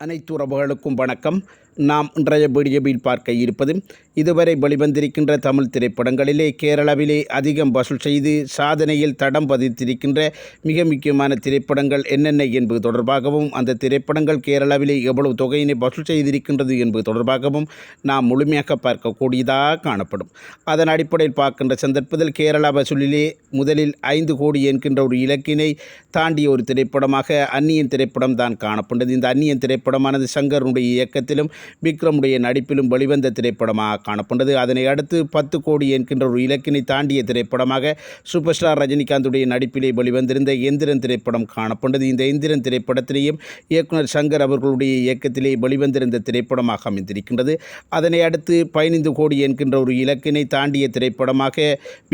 அனைத்து உறவுகளுக்கும் வணக்கம். நாம் இன்றைய வீடியோவில் பார்க்க இருப்பது இதுவரை வெளிவந்திருக்கின்ற தமிழ் திரைப்படங்களிலே கேரளாவிலே அதிகம் வசூல் செய்து சாதனையில் தடம் பதித்திருக்கின்ற மிக முக்கியமான திரைப்படங்கள் என்னென்ன என்பது தொடர்பாகவும் அந்த திரைப்படங்கள் கேரளாவிலே எவ்வளவு தொகையினை வசூல் செய்திருக்கின்றது என்பது தொடர்பாகவும் நாம் முழுமையாக பார்க்கக்கூடியதாக காணப்படும். அதன் அடிப்படையில் பார்க்கின்ற சந்தர்ப்பத்தில் கேரளா வசூலிலே முதலில் ஐந்து கோடி என்கின்ற ஒரு இலக்கினை தாண்டிய ஒரு திரைப்படமாக அந்நியன் திரைப்படம் தான் காணப்பட்டது. இந்த அந்நியன் திரைப்படமானது சங்கருடைய இயக்கத்திலும் விக்ரமுடைய நடிப்பிலும் வெளிவந்த திரைப்படமாக காணப்பட்டது. அதனை அடுத்து பத்து கோடி என்கின்ற ஒரு இலக்கினை தாண்டிய திரைப்படமாக சூப்பர் ஸ்டார் ரஜினிகாந்துடைய நடிப்பிலே வெளிவந்திருந்த எந்திரன் திரைப்படம் காணப்பட்டது. இந்த எந்திரன் திரைப்படத்திலேயும் இயக்குனர் சங்கர் அவர்களுடைய இயக்கத்திலே வெளிவந்திருந்த திரைப்படமாக அமைந்திருக்கின்றது. அதனை அடுத்து பதினைந்து கோடி என்கின்ற ஒரு இலக்கினை தாண்டிய திரைப்படமாக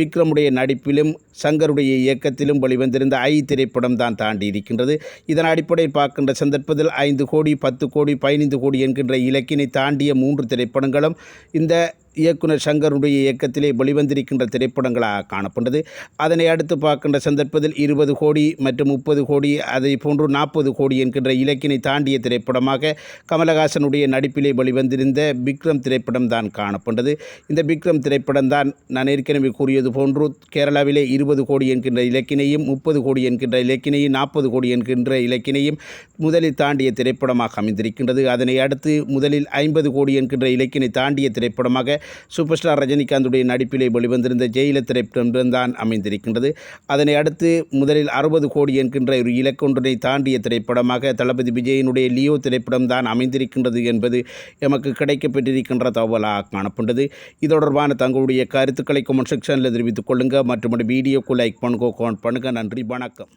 விக்ரமுடைய நடிப்பிலும் சங்கருடைய இயக்கத்திலும் வெளிவந்திருந்த ஐ திரைப்படம் தான் தாண்டி இருக்கின்றது இதன் அடிப்படையில் பார்க்கின்ற சந்தர்ப்பத்தில் ஐந்து கோடி பத்து கோடி பதினைந்து கோடி என்கின்ற இலக்கினை தாண்டிய மூன்று திரைப்படங்களும் இந்த இயக்குனர் சங்கருடைய இயக்கத்திலே வெளிவந்திருக்கின்ற திரைப்படங்களாக காணப்பட்டது. அதனை அடுத்து பார்க்கின்ற சந்தர்ப்பத்தில் இருபது கோடி மற்றும் முப்பது கோடி அதை போன்று நாற்பது கோடி என்கின்ற இலக்கினை தாண்டிய திரைப்படமாக கமலஹாசனுடைய நடிப்பிலே வெளிவந்திருந்த விக்ரம் திரைப்படம் தான் காணப்பட்டது. இந்த விக்ரம் திரைப்படம் தான் நான் ஏற்கனவே கூறியது போன்று கேரளாவிலே இருபது கோடி என்கின்ற இலக்கினையும் முப்பது கோடி என்கின்ற இலக்கினையும் நாற்பது கோடி என்கின்ற இலக்கினையும் முதலில் தாண்டிய திரைப்படமாக அமைந்திருக்கின்றது. அதனை அடுத்து முதலில் ஐம்பது கோடி என்கின்ற இலக்கினை தாண்டிய திரைப்படமாக சூப்பர் ஸ்டார் ரஜினிகாந்துடைய நடிப்பிலே வெளிவந்திருந்த ஜெயில திரைப்படம் தான் அமைந்திருக்கின்றது. அதனை அடுத்து முதலில் அறுபது கோடி என்கின்ற ஒரு இலக்கொன்றினை தாண்டிய திரைப்படமாக தளபதி விஜயனுடைய லியோ திரைப்படம் தான் அமைந்திருக்கின்றது என்பது எமக்கு கிடைக்கப்பெற்றிருக்கின்ற தகவலாக காணப்பட்டது. இது தொடர்பான தங்களுடைய கருத்துக்களை கமெண்ட் செக்ஷனில் தெரிவித்துக் கொள்ளுங்கள் மற்றும் வீடியோக்கு லைக் பண்ணுங்க கமெண்ட் பண்ணுங்கள் நன்றி வணக்கம்.